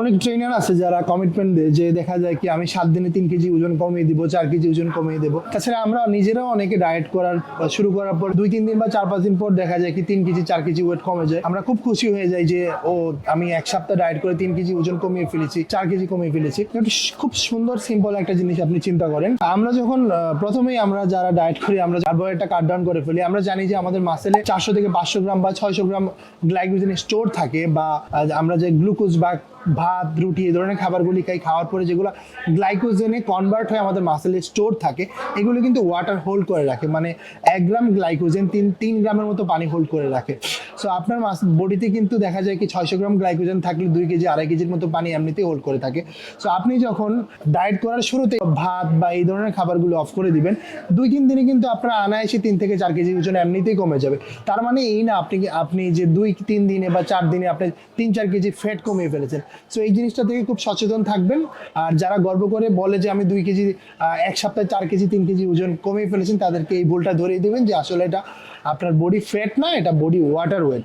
অনেক ট্রেনার আছে যারা কমিটমেন্ট দেয় যে দেখা যায় কি আমি সাত দিনে তিন কেজি ওজন কমিয়ে দিব, চার কেজি ওজন কমিয়ে দেবো। তাছাড়া আমরা নিজেরাও অনেকে ডায়েট করার শুরু করার পর দুই, তিন দিন বা চার, পাঁচ দিন পর দেখা যায় কি তিন কেজি, চার কেজি ওয়েট কমে যায়। আমরা খুব খুশি হয়ে যাই যে, ও, আমি এক সপ্তাহ ডায়েট করে তিন কেজি ওজন কমিয়ে ফেলেছি, চার কেজি কমিয়ে ফেলেছি। খুব সুন্দর সিম্পল একটা জিনিস আপনি চিন্তা করেন। আমরা যখন প্রথমেই আমরা যারা ডায়েট করি, আমরা কার্বোহাইড্রেটটা কাট ডাউন করে ফেলি। আমরা জানি যে আমাদের মাসেলে চারশো থেকে পাঁচশো গ্রাম বা ছয়শো গ্রাম গ্লাইকোজেন স্টোর থাকে বা আমরা যে গ্লুকোজ বা ভাত, রুটি, এই ধরনের খাবারগুলি খাই। খাওয়ার পরে যেগুলো গ্লাইকোজেনে কনভার্ট হয়ে, আমাদের মাসেলে স্টোর থাকে, এগুলো কিন্তু ওয়াটার হোল্ড করে রাখে। মানে এক গ্রাম গ্লাইকোজেন তিন তিন গ্রামের মতো পানি হোল্ড করে রাখে। সো আপনার মাস বডিতে কিন্তু দেখা যায় কি ছয়শো গ্রাম গ্লাইকোজেন থাকলে দুই কেজি, আড়াই কেজির মতো পানি এমনিতেই হোল্ড করে থাকে। সো আপনি যখন ডায়েট করার শুরুতে ভাত বা এই ধরনের খাবারগুলো অফ করে দিবেন, দুই, তিন দিনে কিন্তু আপনার আনায়াসে তিন থেকে চার কেজি ওজন এমনিতেই কমে যাবে। তার মানে এই না, আপনি আপনি যে দুই, তিন দিনে বা চার দিনে আপনি তিন, চার কেজি ফ্যাট কমিয়ে ফেলেছেন। সো এই জিনিসটা থেকে খুব সচেতন থাকবেন। আর যারা গর্ব করে বলে যে আমি দুই কেজি এক সপ্তাহে চার কেজি, তিন কেজি ওজন কমিয়ে ফেলেছেন, তাদেরকে এই ভুলটা ধরিয়ে দেবেন যে আসলে এটা আপনার বডি ফ্যাট না, এটা বডি ওয়াটার ওয়েট